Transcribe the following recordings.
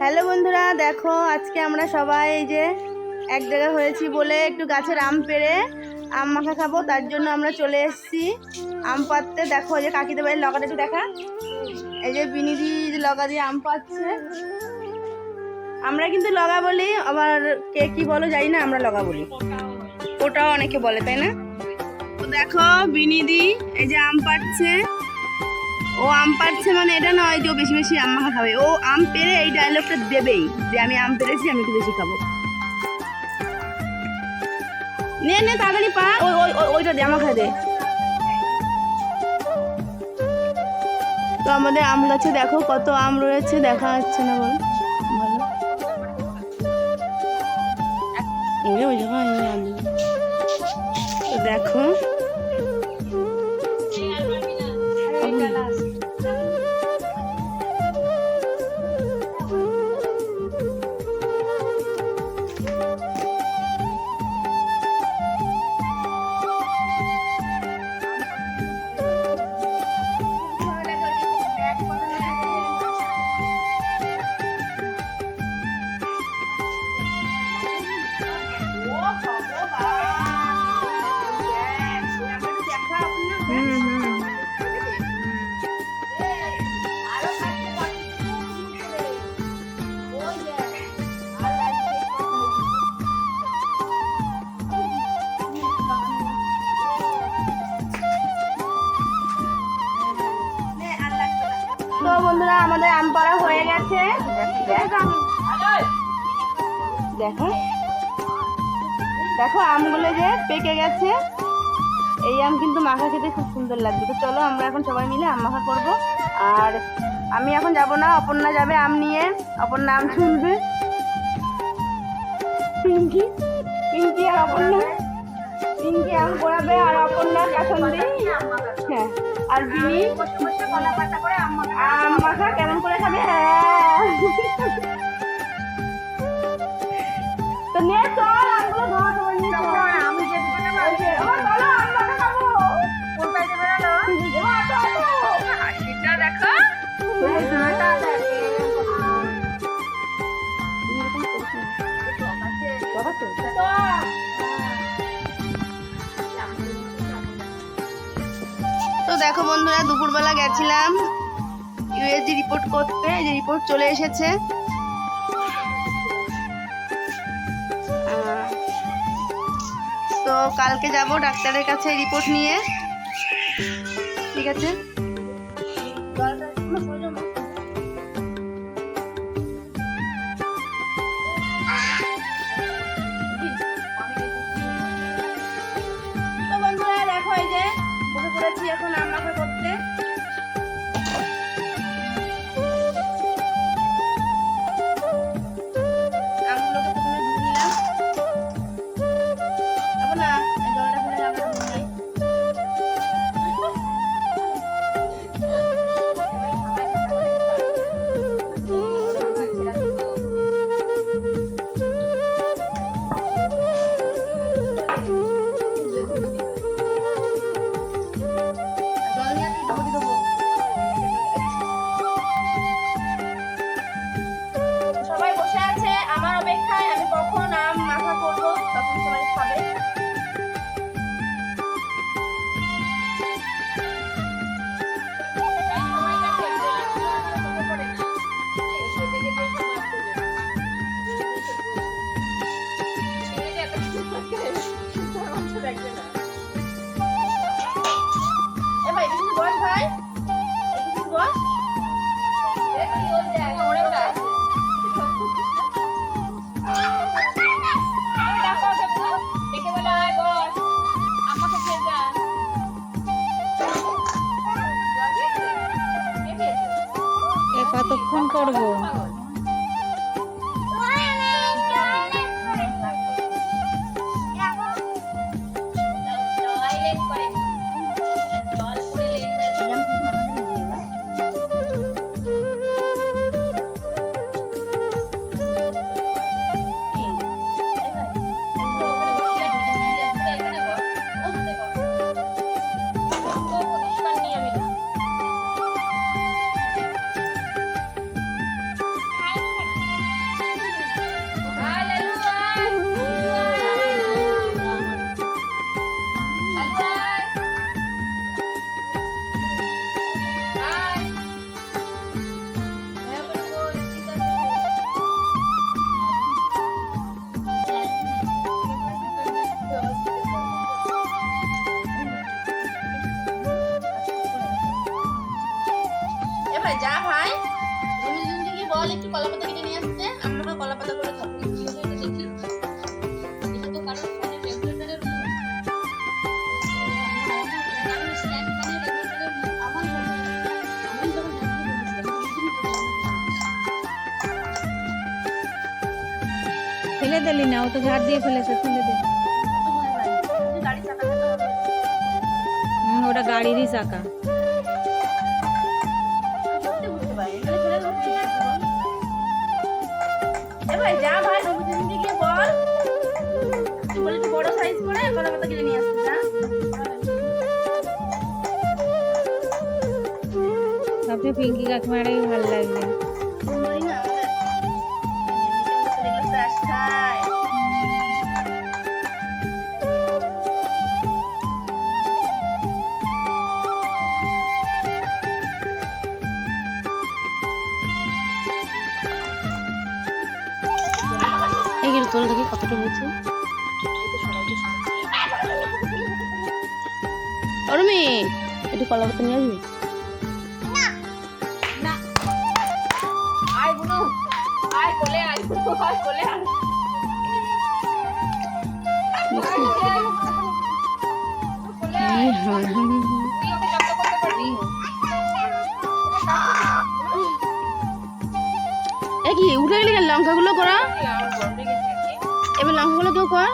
Hello বন্ধুরা, দেখো আজকে আমরা সবাই এই যে এক জায়গায় হয়েছি বলে একটু গাছের আম পেড়ে আম মাখা খাব, তার জন্য আমরা চলে এসেছি আম পাততে দেখো যে কাকিদের বাড়ির লগাটা একটু দেখা। এই যে বিনিদি লগা দিয়ে আম পাচ্ছে আমরা কিন্তু লগা বলি, আবার কে কি বলো জানি না, আমরা লগা বলি। ওটাও অনেকে বলে, তাই না? তো দেখো বিনিদি এই যে আম পাচ্ছে ও আম পাচ্ছে মানে এটা নয় যে ও বেশি বেশি আম মাখা খাবে। ও আম পেরে এই ডায়লগটা দেবেই, যে আমি আম পেরেছি আমি একটু বেশি খাব। নে নে, তাড়াতাড়ি পা। ওই ওই ওই- ওইটা দে খাই দে। তো আমাদের আম গাছে দেখো কত আম রয়েছে, দেখা যাচ্ছে না বল। ভালো। ওই জায়গায় দেখো দেখো। দেখো আমগুলো যে পেকে গেছে। এই আম কিন্তু মাখা খেতে খুব সুন্দর লাগবে তো চলো আমরা এখন সবাই মিলে আম মাখা করব। আর আমি এখন যাব না, অপর্ণা যাবে আম নিয়ে। অপর্ণা আম শুনবে পিঙ্কি? পিঙ্কি আর অপর্ণা? পিঙ্কি করাবে আর অপর্ণা কাসন্দি হ্যাঁ আর হ্যাঁ। তো নিয়ে চল তো দেখো বন্ধুরা, দুপুরবেলা গেছিলাম ইউএসজি রিপোর্ট করতে যে রিপোর্ট চলে এসেছে। তো কালকে যাব ডাক্তারের কাছে রিপোর্ট নিয়ে। ঠিক আছে? বল একটু কলা পাতা কেটে নিয়ে আসতে। আমরা কলা পাতা করে খাব ফেলে দিলি না ও তো ঝাড় দিয়ে ফেলেছে ফেলে দে। ওটা গাড়িরই চাকা। একটু বড় সাইজ করে কলা পাতা কেটে নিয়ে আসতে যা সবচেয়ে পিঙ্কি ভালো লাগবে। এগুলো দেখি কতটা হয়েছে? অরমি একটু কলা পাতা নিয়ে আসবি? কি উঠে গেলি লঙ্কাগুলো করা। এবার লঙ্কাগুলো কেউ কর।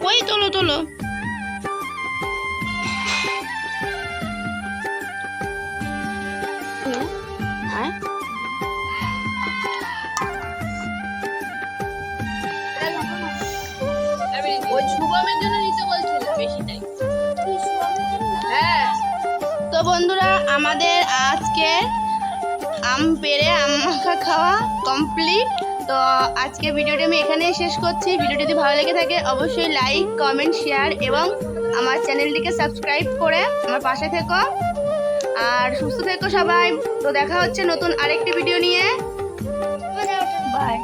ওই তোলো তোলো। টাইম হ্যাঁ। তো বন্ধুরা আমাদের আজকে আম পেড়ে আম মাখা খাওয়া কমপ্লিট তো আজকে ভিডিওটি আমি এখানেই শেষ করছি। ভিডিওটি যদি ভালো লেগে থাকে, অবশ্যই লাইক কমেন্ট শেয়ার এবং আমার চ্যানেলটিকে সাবস্ক্রাইব করে আমার পাশে থেকো। আর সুস্থ থেকো সবাই। তো দেখা হচ্ছে নতুন আরেকটি ভিডিও নিয়ে। বাই